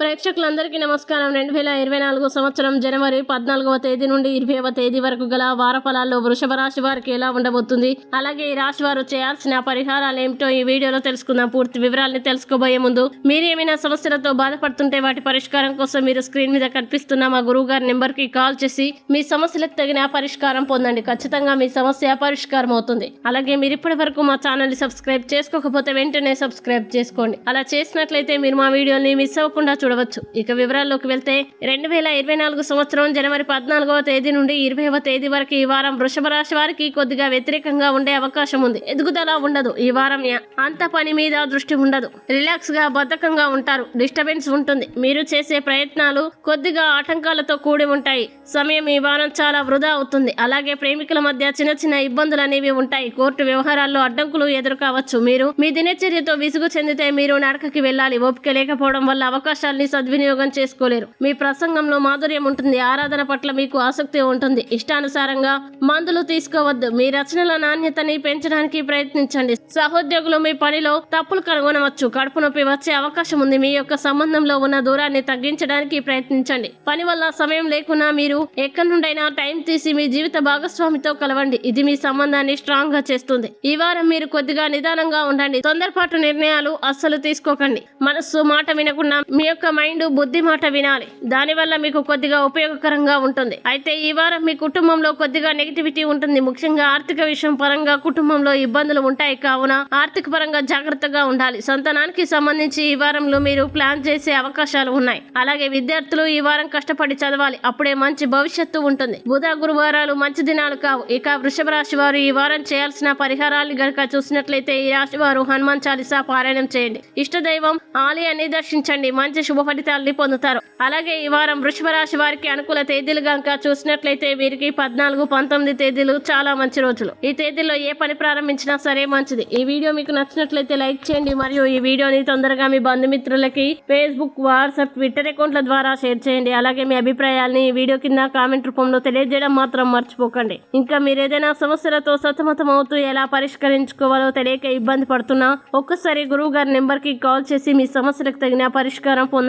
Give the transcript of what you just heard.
ప్రేక్షకులందరికీ నమస్కారం. రెండు వేల ఇరవై నాలుగు సంవత్సరం జనవరి పద్నాలుగవ తేదీ నుండి ఇరవైవ తేదీ వరకు గల వార ఫలాల్లో వృషభ రాశి వారికి ఎలా ఉండబోతుంది? అలాగే ఈ రాశి వారు చేయాల్సిన పరిహారాలు ఏమిటో ఈ వీడియోలో తెలుసుకుందాం. పూర్తి వివరాలని తెలుసుకోబోయే ముందు మీరు ఏమైనా సమస్యలతో బాధపడుతుంటే వాటి పరిష్కారం కోసం మీరు స్క్రీన్ మీద కనిపిస్తున్న మా గురువు గారి నెంబర్కి కాల్ చేసి మీ సమస్యలకు తగిన పరిష్కారం పొందండి. ఖచ్చితంగా మీ సమస్య పరిష్కారం అవుతుంది. అలాగే మీరు ఇప్పటి వరకు మా ఛానల్ సబ్స్క్రైబ్ చేసుకోకపోతే వెంటనే సబ్స్క్రైబ్ చేసుకోండి. అలా చేసినట్లయితే మీరు మా వీడియోని మిస్ అవ్వకుండా చూడండి. చూడవచ్చు. ఇక వివరాల్లోకి వెళ్తే రెండు వేల ఇరవై నాలుగు సంవత్సరం జనవరి పద్నాలుగవ తేదీ నుండి ఇరవైవ తేదీ వరకు ఈ వారం వృషభ రాశి వారికి కొద్దిగా వ్యతిరేకంగా ఉండే అవకాశం ఉంది. ఎదుగుదల ఉండదు. ఈ వారం అంత పని మీద దృష్టి ఉండదు. రిలాక్స్గా బద్ధకంగా ఉంటారు. డిస్టర్బెన్స్ ఉంటుంది. మీరు చేసే ప్రయత్నాలు కొద్దిగా ఆటంకాలతో కూడి ఉంటాయి. సమయం ఈ వారం చాలా వృధా అవుతుంది. అలాగే ప్రేమికుల మధ్య చిన్న చిన్న ఇబ్బందులు అనేవి ఉంటాయి. కోర్టు వ్యవహారాల్లో అడ్డంకులు ఎదుర్కోవచ్చు. మీరు మీ దినచర్యతో విసుగు చెందితే మీరు నడకకి వెళ్ళాలి. ఓపిక లేకపోవడం వల్ల అవకాశాలు అవకాశాల్ని సద్వినియోగం చేసుకోలేరు. మీ ప్రసంగంలో మాధుర్యం ఉంటుంది. ఆరాధన పట్ల మీకు ఆసక్తి ఉంటుంది. ఇష్టానుసారంగా మందులు తీసుకోవద్దు. మీ రచనల నాణ్యతని పెంచడానికి ప్రయత్నించండి. సహోద్యోగులు మీ పనిలో తప్పులు కనుగొనవచ్చు. కడుపు నొప్పి వచ్చే అవకాశం ఉంది. మీ యొక్క సంబంధంలో ఉన్న దూరాన్ని తగ్గించడానికి ప్రయత్నించండి. పని వల్ల సమయం లేకున్నా మీరు ఎక్కడి నుండైనా టైం తీసి మీ జీవిత భాగస్వామితో కలవండి. ఇది మీ సంబంధాన్ని స్ట్రాంగ్గా చేస్తుంది. ఈ వారం మీరు కొద్దిగా నిదానంగా ఉండండి. తొందరపాటు నిర్ణయాలు అస్సలు తీసుకోకండి. మనస్సు మాట వినకుండా మీ యొక్క మైండ్ బుద్ధి మాట వినాలి. దానివల్ల మీకు కొద్దిగా ఉపయోగకరంగా ఉంటుంది. అయితే ఈ వారం మీ కుటుంబంలో కొద్దిగా నెగిటివిటీ ఉంటుంది. ముఖ్యంగా ఆర్థిక విషయం పరంగా కుటుంబంలో ఇబ్బందులు ఉంటాయి. కావున ఆర్థిక పరంగా జాగ్రత్తగా ఉండాలి. సంతానానికి సంబంధించి ఈ వారంలో మీరు ప్లాన్ చేసే అవకాశాలు ఉన్నాయి. అలాగే విద్యార్థులు ఈ వారం కష్టపడి చదవాలి. అప్పుడే మంచి భవిష్యత్తు ఉంటుంది. బుధ గురువారాలు మంచి దినాలు కావు. ఇక వృషభ రాశి వారు ఈ వారం చేయాల్సిన పరిహారాలు గనక చూసినట్లయితే ఈ రాశి వారు హనుమాన్ చాలీసా పారాయణం చేయండి. ఇష్ట దైవం ఆలయాన్ని దర్శించండి. మంచి శుభ ఫలితాలని పొందుతారు. అలాగే ఈ వారం వృషభ రాశి వారికి అనుకూల తేదీలు గనక చూసినట్లయితే వీరికి పద్నాలుగు పంతొమ్మిది తేదీలు చాలా మంచి రోజులు. ఈ తేదీల్లో ఏ పని ప్రారంభించినా సరే మంచిది. ఈ వీడియో మీకు నచ్చినట్లయితే లైక్ చేయండి. మరియు ఈ వీడియోని తొందరగా మీ బంధుమిత్రులకి ఫేస్బుక్ వాట్సాప్ ట్విట్టర్ అకౌంట్ల ద్వారా షేర్ చేయండి. అలాగే మీ అభిప్రాయాల్ని ఈ వీడియో కింద కామెంట్ రూపంలో తెలియజేయడం మాత్రం మర్చిపోకండి. ఇంకా మీరు ఏదైనా సమస్యలతో సతమతం అవుతూ ఎలా పరిష్కరించుకోవాలో తెలియక ఇబ్బంది పడుతున్నా ఒక్కసారి గురువు గారి నెంబర్కి కాల్ చేసి మీ సమస్యలకు తగిన పరిష్కారం పొందండి.